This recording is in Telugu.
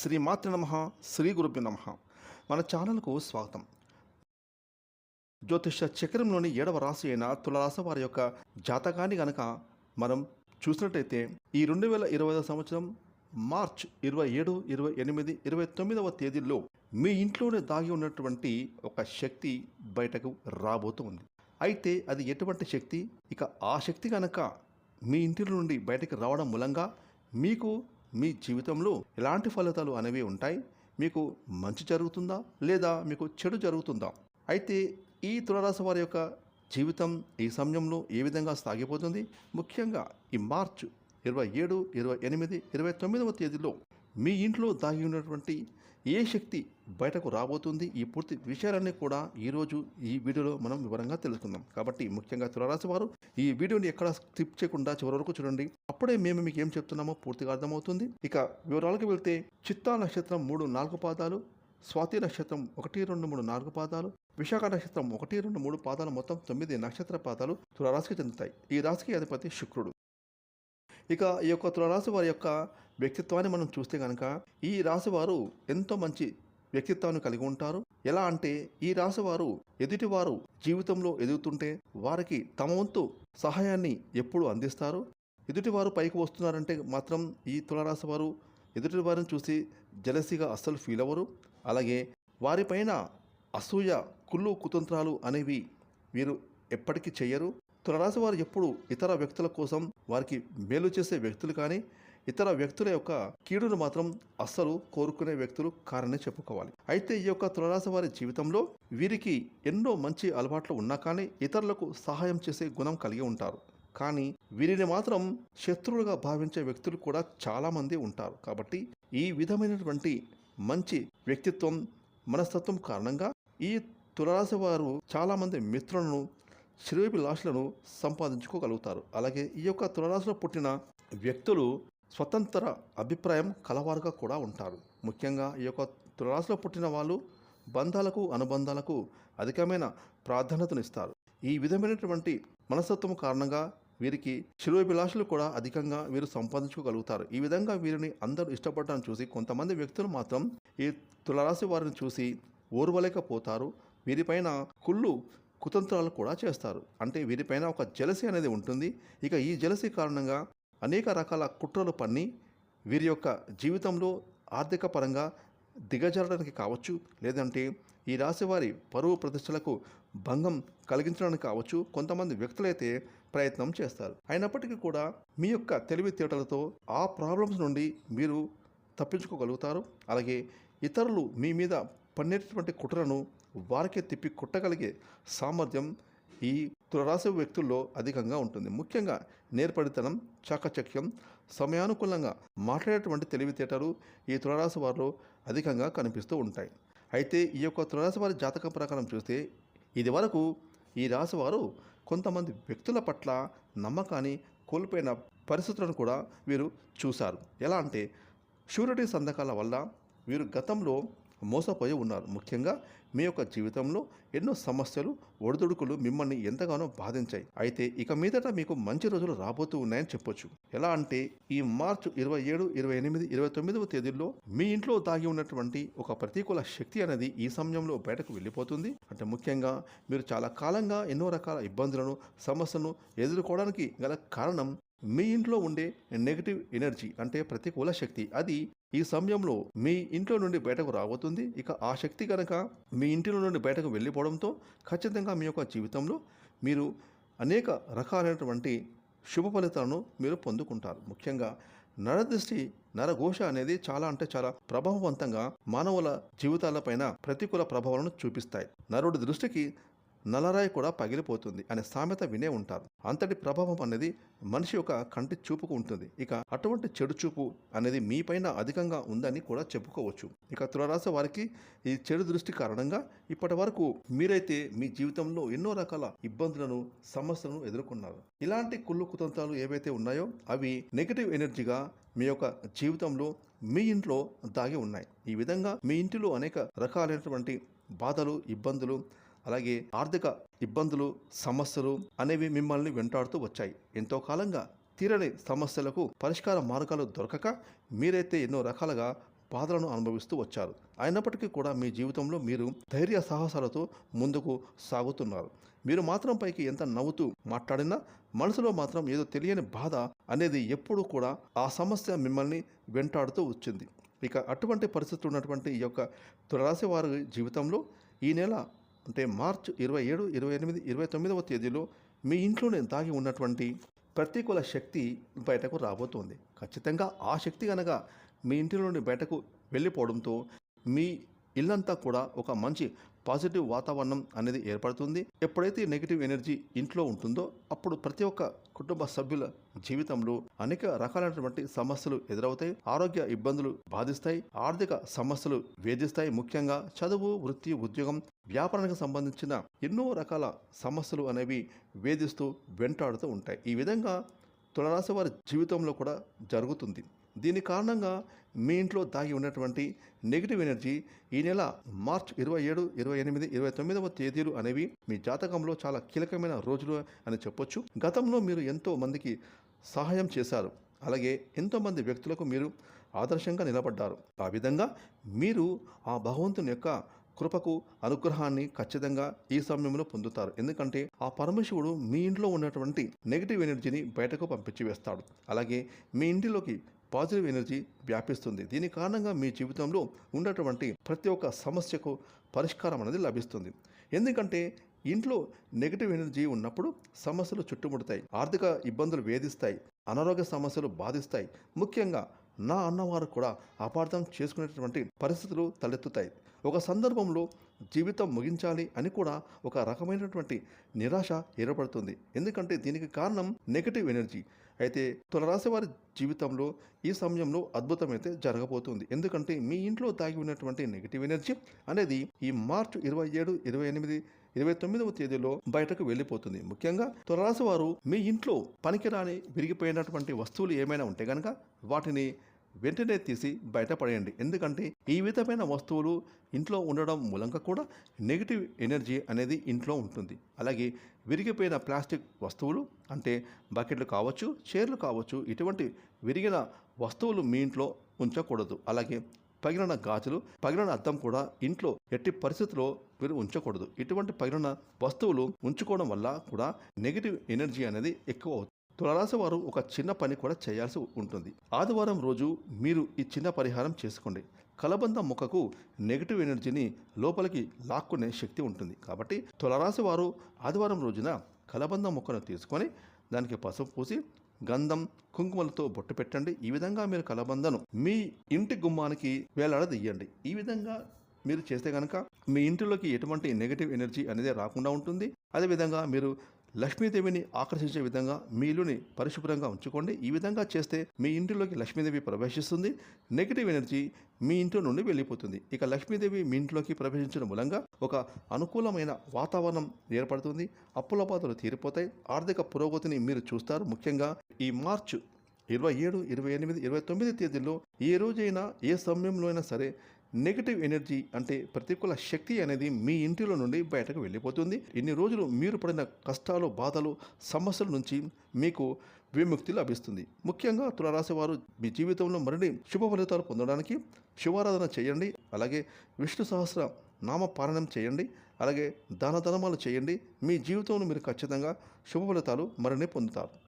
శ్రీ మాతృ నమ శ్రీ గురుభ్యు నమ. మన ఛానల్కు స్వాగతం. జ్యోతిష చక్రంలోని ఏడవ రాశి అయిన తులరాశి వారి యొక్క జాతకాన్ని గనక మనం చూసినట్టయితే ఈ రెండు వేల ఇరవై సంవత్సరం మార్చ్ ఇరవై ఏడు ఇరవై ఎనిమిది ఇరవై తొమ్మిదవ తేదీల్లో మీ ఇంట్లోనే దాగి ఉన్నటువంటి ఒక శక్తి బయటకు రాబోతుంది అయితే అది ఎటువంటి శక్తి? ఇక ఆ శక్తి కనుక మీ ఇంటి నుండి బయటకు రావడం మూలంగా మీకు మీ జీవితంలో ఎలాంటి ఫలితాలు అనేవి ఉంటాయి? మీకు మంచి జరుగుతుందా? లేదా మీకు చెడు జరుగుతుందా? అయితే ఈ తులరాశి వారి యొక్క జీవితం ఈ సమయంలో ఏ విధంగా సాగిపోతుంది? ముఖ్యంగా ఈ మార్చ్ ఇరవై ఏడు ఇరవై ఎనిమిది ఇరవై తొమ్మిదవ తేదీలో మీ ఇంట్లో దాగి ఉన్నటువంటి ఏ శక్తి బయటకు రాబోతుంది? ఈ పూర్తి విషయాలన్నీ కూడా ఈరోజు ఈ వీడియోలో మనం వివరంగా తెలుసుకుందాం. కాబట్టి ముఖ్యంగా తులరాశి వారు ఈ వీడియోని ఎక్కడ స్కిప్ చేయకుండా చివరి వరకు చూడండి. అప్పుడే మేము మీకు ఏం చెప్తున్నామో పూర్తిగా అర్థమవుతుంది. ఇక వివరాలకు వెళ్తే చిత్తా నక్షత్రం మూడు నాలుగు పాదాలు స్వాతి నక్షత్రం ఒకటి రెండు మూడు నాలుగు పాదాలు విశాఖ నక్షత్రం ఒకటి రెండు మూడు పాదాలు మొత్తం తొమ్మిది నక్షత్ర పాదాలు తులరాశికి చెందుతాయి. ఈ రాశికి అధిపతి శుక్రుడు. ఇక ఈ యొక్క తులరాశి వారి యొక్క వ్యక్తిత్వాన్ని మనం చూస్తే కనుక ఈ రాశి వారు ఎంతో మంచి వ్యక్తిత్వాన్ని కలిగి ఉంటారు. ఎలా అంటే ఈ రాశి వారు ఎదుటివారు జీవితంలో ఎదుగుతుంటే వారికి తమ వంతు సహాయాన్ని ఎప్పుడు అందిస్తారు. ఎదుటివారు పైకి వస్తున్నారంటే మాత్రం ఈ తులరాశి వారు ఎదుటి వారిని చూసి జలసిగా అస్సలు ఫీల్ అవ్వరు. అలాగే వారిపైన అసూయ కుళ్ళు కుతంత్రాలు అనేవి వీరు ఎప్పటికీ చెయ్యరు. తులరాశి వారు ఎప్పుడు ఇతర వ్యక్తుల కోసం వారికి మేలు చేసే వ్యక్తులు కానీ ఇతర వ్యక్తుల యొక్క కీడును మాత్రం అస్సలు కోరుకునే వ్యక్తులు కారని చెప్పుకోవాలి. అయితే ఈ యొక్క తులరాశి వారి జీవితంలో వీరికి ఎన్నో మంచి అలవాట్లు ఉన్నా కానీ ఇతరులకు సహాయం చేసే గుణం కలిగి ఉంటారు. కానీ వీరిని మాత్రం శత్రువులుగా భావించే వ్యక్తులు కూడా చాలామంది ఉంటారు. కాబట్టి ఈ విధమైనటువంటి మంచి వ్యక్తిత్వం మనస్తత్వం కారణంగా ఈ తులరాశి వారు చాలామంది మిత్రులను శ్రేయోభిలాషులను సంపాదించుకోగలుగుతారు. అలాగే ఈ యొక్క తులరాశిలో పుట్టిన వ్యక్తులు స్వతంత్ర అభిప్రాయం కలవారుగా కూడా ఉంటారు. ముఖ్యంగా ఈ యొక్క తులరాశిలో పుట్టిన వాళ్ళు బంధాలకు అనుబంధాలకు అధికమైన ప్రాధాన్యతనిస్తారు ఈ విధమైనటువంటి మనస్తత్వం కారణంగా వీరికి శిరోభిలాషులు కూడా అధికంగా వీరు సంపాదించుకోగలుగుతారు. ఈ విధంగా వీరిని అందరూ ఇష్టపడటాన్ని చూసి కొంతమంది వ్యక్తులు మాత్రం ఈ తులరాశి వారిని చూసి ఓర్వలేకపోతారు. వీరిపైన కుళ్ళు కుతంత్రాలు కూడా చేస్తారు. అంటే వీరిపైన ఒక జలసి అనేది ఉంటుంది. ఇక ఈ జలసి కారణంగా అనేక రకాల కుట్రలు పన్ని వీరి యొక్క జీవితంలో ఆర్థిక పరంగా దిగజారడానికి కావచ్చు లేదంటే ఈ రాశి వారి పరువు ప్రతిష్టలకు భంగం కలిగించడానికి కావచ్చు కొంతమంది వ్యక్తులైతే ప్రయత్నం చేస్తారు. అయినప్పటికీ కూడా మీ యొక్క తెలివితేటలతో ఆ ప్రాబ్లమ్స్ నుండి మీరు తప్పించుకోగలుగుతారు. అలాగే ఇతరులు మీ మీద పన్నేటటువంటి కుట్రను వారికే తిప్పి కుట్టగలిగే సామర్థ్యం ఈ తులరాశి వ్యక్తుల్లో అధికంగా ఉంటుంది. ముఖ్యంగా నేర్పడితనం చాకచక్యం సమయానుకూలంగా మాట్లాడేటువంటి తెలివితేటలు ఈ తులరాశి వారిలో అధికంగా కనిపిస్తూ ఉంటాయి. అయితే ఈ యొక్క తులరాశి వారి జాతకం ప్రకారం చూస్తే ఇది వరకు ఈ రాశి వారు కొంతమంది వ్యక్తుల పట్ల నమ్మకాన్ని కోల్పోయిన పరిస్థితులను కూడా వీరు చూశారు. ఎలా అంటే షూరిటీ సంతకాల వల్ల వీరు గతంలో మోసపోయి ఉన్నారు. ముఖ్యంగా మీ యొక్క జీవితంలో ఎన్నో సమస్యలు ఒడిదుడుకులు మిమ్మల్ని ఎంతగానో బాధించాయి. అయితే ఇక మీదట మీకు మంచి రోజులు రాబోతూ ఉన్నాయని చెప్పొచ్చు. ఎలా అంటే ఈ మార్చి ఇరవై ఏడు ఇరవై ఎనిమిది ఇరవై తొమ్మిదవ తేదీల్లో మీ ఇంట్లో దాగి ఉన్నటువంటి ఒక ప్రతికూల శక్తి అనేది ఈ సమయంలో బయటకు వెళ్ళిపోతుంది. అంటే ముఖ్యంగా మీరు చాలా కాలంగా ఎన్నో రకాల ఇబ్బందులను సమస్యలను ఎదుర్కోవడానికి గల కారణం మీ ఇంట్లో ఉండే నెగిటివ్ ఎనర్జీ అంటే ప్రతికూల శక్తి అది ఈ సమయంలో మీ ఇంట్లో నుండి బయటకు రాబోతుంది. ఇక ఆ శక్తి కనుక మీ ఇంటిలో నుండి బయటకు వెళ్ళిపోవడంతో ఖచ్చితంగా మీ యొక్క జీవితంలో మీరు అనేక రకాలైనటువంటి శుభ ఫలితాలను మీరు పొందుకుంటారు. ముఖ్యంగా నరదృష్టి నరఘోష అనేది చాలా అంటే చాలా ప్రభావవంతంగా మానవుల జీవితాలపైన ప్రతికూల ప్రభావాలను చూపిస్తాయి. నరుడి దృష్టికి నలరాయి కూడా పగిలిపోతుంది అనే సామెత వినే ఉంటారు. అంతటి ప్రభావం అనేది మనిషి యొక్క కంటి చూపుకు ఉంటుంది. ఇక అటువంటి చెడు చూపు అనేది మీపైన అధికంగా ఉందని కూడా చెప్పుకోవచ్చు. ఇక తులరాశి వారికి ఈ చెడు దృష్టి కారణంగా ఇప్పటి వరకు మీరైతే మీ జీవితంలో ఎన్నో రకాల ఇబ్బందులను సమస్యలను ఎదుర్కొన్నారు. ఇలాంటి కుళ్ళు కుతంత్రాలు ఏవైతే ఉన్నాయో అవి నెగిటివ్ ఎనర్జీగా మీ యొక్క జీవితంలో మీ ఇంట్లో దాగి ఉన్నాయి. ఈ విధంగా మీ ఇంటిలో అనేక రకాలైనటువంటి బాధలు ఇబ్బందులు అలాగే ఆర్థిక ఇబ్బందులు సమస్యలు అనేవి మిమ్మల్ని వెంటాడుతూ వచ్చాయి. ఎంతో కాలంగా తీరని సమస్యలకు పరిష్కార మార్గాలు దొరకక మీరైతే ఎన్నో రకాలుగా బాధలను అనుభవిస్తూ వచ్చారు. అయినప్పటికీ కూడా మీ జీవితంలో మీరు ధైర్య సాహసాలతో ముందుకు సాగుతున్నారు. మీరు మాత్రం పైకి ఎంత నవ్వుతూ మాట్లాడినా మనసులో మాత్రం ఏదో తెలియని బాధ అనేది ఎప్పుడూ కూడా ఆ సమస్య మిమ్మల్ని వెంటాడుతూ వచ్చింది. ఇక అటువంటి పరిస్థితులు ఉన్నటువంటి ఈ యొక్క తులరాశి వారి జీవితంలో ఈ నెల అంటే మార్చ్ ఇరవై ఏడు ఇరవై ఎనిమిది ఇరవై తొమ్మిదవ తేదీలో మీ ఇంట్లోనే దాగి ఉన్నటువంటి ప్రతికూల శక్తి బయటకు రాబోతోంది. ఖచ్చితంగా ఆ శక్తి కనుక మీ ఇంటి నుండి బయటకు వెళ్ళిపోవడంతో మీ ఇల్లంతా కూడా ఒక మంచి పాజిటివ్ వాతావరణం అనేది ఏర్పడుతుంది. ఎప్పుడైతే నెగిటివ్ ఎనర్జీ ఇంట్లో ఉంటుందో అప్పుడు ప్రతి ఒక్క కుటుంబ సభ్యుల జీవితంలో అనేక రకాలైనటువంటి సమస్యలు ఎదురవుతాయి. ఆరోగ్య ఇబ్బందులు బాధిస్తాయి. ఆర్థిక సమస్యలు వేధిస్తాయి. ముఖ్యంగా చదువు వృత్తి ఉద్యోగం వ్యాపారానికి సంబంధించిన ఎన్నో రకాల సమస్యలు అనేవి వేధిస్తూ వెంటాడుతూ ఉంటాయి. ఈ విధంగా తులరాశి వారి జీవితంలో కూడా జరుగుతుంది. దీని కారణంగా మీ ఇంట్లో దాగి ఉన్నటువంటి నెగిటివ్ ఎనర్జీ ఈ నెల మార్చ్ ఇరవై ఏడు ఇరవై ఎనిమిది ఇరవై తొమ్మిదవ తేదీలు అనేవి మీ జాతకంలో చాలా కీలకమైన రోజులు అని చెప్పొచ్చు. గతంలో మీరు ఎంతో మందికి సహాయం చేశారు. అలాగే ఎంతోమంది వ్యక్తులకు మీరు ఆదర్శంగా నిలబడ్డారు. ఆ విధంగా మీరు ఆ భగవంతుని యొక్క కృపకు అనుగ్రహాన్ని ఖచ్చితంగా ఈ సమయంలో పొందుతారు. ఎందుకంటే ఆ పరమశివుడు మీ ఇంట్లో ఉన్నటువంటి నెగిటివ్ ఎనర్జీని బయటకు పంపించి వేస్తాడు అలాగే మీ ఇంటిలోకి పాజిటివ్ ఎనర్జీ వ్యాపిస్తుంది. దీని కారణంగా మీ జీవితంలో ఉన్నటువంటి ప్రతి ఒక్క సమస్యకు పరిష్కారం అనేది లభిస్తుంది. ఎందుకంటే ఇంట్లో నెగిటివ్ ఎనర్జీ ఉన్నప్పుడు సమస్యలు చుట్టుముడతాయి. ఆర్థిక ఇబ్బందులు వేధిస్తాయి. అనారోగ్య సమస్యలు బాధిస్తాయి. ముఖ్యంగా నా అన్నవారు కూడా అపార్థం చేసుకునేటటువంటి పరిస్థితులు తలెత్తుతాయి. ఒక సందర్భంలో జీవితం ముగించాలి అని కూడా ఒక రకమైనటువంటి నిరాశ ఏర్పడుతుంది. ఎందుకంటే దీనికి కారణం నెగిటివ్ ఎనర్జీ. అయితే తులరాశి వారి జీవితంలో ఈ సమయంలో అద్భుతమైతే జరగబోతుంది. ఎందుకంటే మీ ఇంట్లో దాగి ఉన్నటువంటి నెగిటివ్ ఎనర్జీ అనేది ఈ మార్చి ఇరవై ఏడు ఇరవై ఎనిమిది ఇరవై తొమ్మిదవ తేదీలో బయటకు వెళ్ళిపోతుంది. ముఖ్యంగా తులరాశి వారు మీ ఇంట్లో పనికిరాని విరిగిపోయినటువంటి వస్తువులు ఏమైనా ఉంటే కనుక వాటిని వెంటనే తీసి బయటపడేయండి. ఎందుకంటే ఈ విధమైన వస్తువులు ఇంట్లో ఉండడం మూలంగా కూడా నెగిటివ్ ఎనర్జీ అనేది ఇంట్లో ఉంటుంది. అలాగే విరిగిపోయిన ప్లాస్టిక్ వస్తువులు అంటే బకెట్లు కావచ్చు చైర్లు కావచ్చు ఇటువంటి విరిగిన వస్తువులు మీ ఇంట్లో ఉంచకూడదు. అలాగే పగిలిన గాజులు పగిలిన అద్దం కూడా ఇంట్లో ఎట్టి పరిస్థితుల్లో మీరు ఉంచకూడదు. ఇటువంటి పగిలిన వస్తువులు ఉంచుకోవడం వల్ల కూడా నెగిటివ్ ఎనర్జీ అనేది ఎక్కువ అవుతుంది. తులరాశి వారు ఒక చిన్న పని కూడా చేయాల్సి ఉంటుంది. ఆదివారం రోజు మీరు ఈ చిన్న పరిహారం చేసుకోండి. కలబంద మొక్కకు నెగిటివ్ ఎనర్జీని లోపలికి లాక్కునే శక్తి ఉంటుంది. కాబట్టి తులరాశి వారు ఆదివారం రోజున కలబంద మొక్కను తీసుకొని దానికి పసుపు పూసి గంధం కుంకుమలతో బొట్టు పెట్టండి. ఈ విధంగా మీరు కలబందను మీ ఇంటి గుమ్మానికి వేలాడదీయండి. ఈ విధంగా మీరు చేస్తే కనుక మీ ఇంటిలోకి ఎటువంటి నెగిటివ్ ఎనర్జీ అనేది రాకుండా ఉంటుంది. అదేవిధంగా మీరు లక్ష్మీదేవిని ఆకర్షించే విధంగా మీ ఇల్లుని పరిశుభ్రంగా ఉంచుకోండి. ఈ విధంగా చేస్తే మీ ఇంటిలోకి లక్ష్మీదేవి ప్రవేశిస్తుంది. నెగిటివ్ ఎనర్జీ మీ ఇంట్లో నుండి వెళ్ళిపోతుంది. ఇక లక్ష్మీదేవి మీ ఇంట్లోకి ప్రవేశించడం మూలంగా ఒక అనుకూలమైన వాతావరణం ఏర్పడుతుంది. అప్పుల బాధలు తీరిపోతాయి. ఆర్థిక పురోగతిని మీరు చూస్తారు. ముఖ్యంగా ఈ మార్చ్ ఇరవై ఏడు ఇరవై ఎనిమిది ఇరవై తొమ్మిది తేదీల్లో ఏ రోజైనా ఏ సమయంలో అయినా సరే నెగిటివ్ ఎనర్జీ అంటే ప్రతికూల శక్తి అనేది మీ ఇంటిలో నుండి బయటకు వెళ్ళిపోతుంది. ఇన్ని రోజులు మీరు పడిన కష్టాలు బాధలు సమస్యల నుంచి మీకు విముక్తి లభిస్తుంది. ముఖ్యంగా తులరాశి వారు మీ జీవితంలో మరిన్ని శుభ ఫలితాలు పొందడానికి శివారాధన చేయండి. అలాగే విష్ణు సహస్ర నామ పారాయణం చేయండి. అలాగే దాన ధర్మాలు చేయండి. మీ జీవితంలో మీరు ఖచ్చితంగా శుభ ఫలితాలు మరిన్ని పొందుతారు.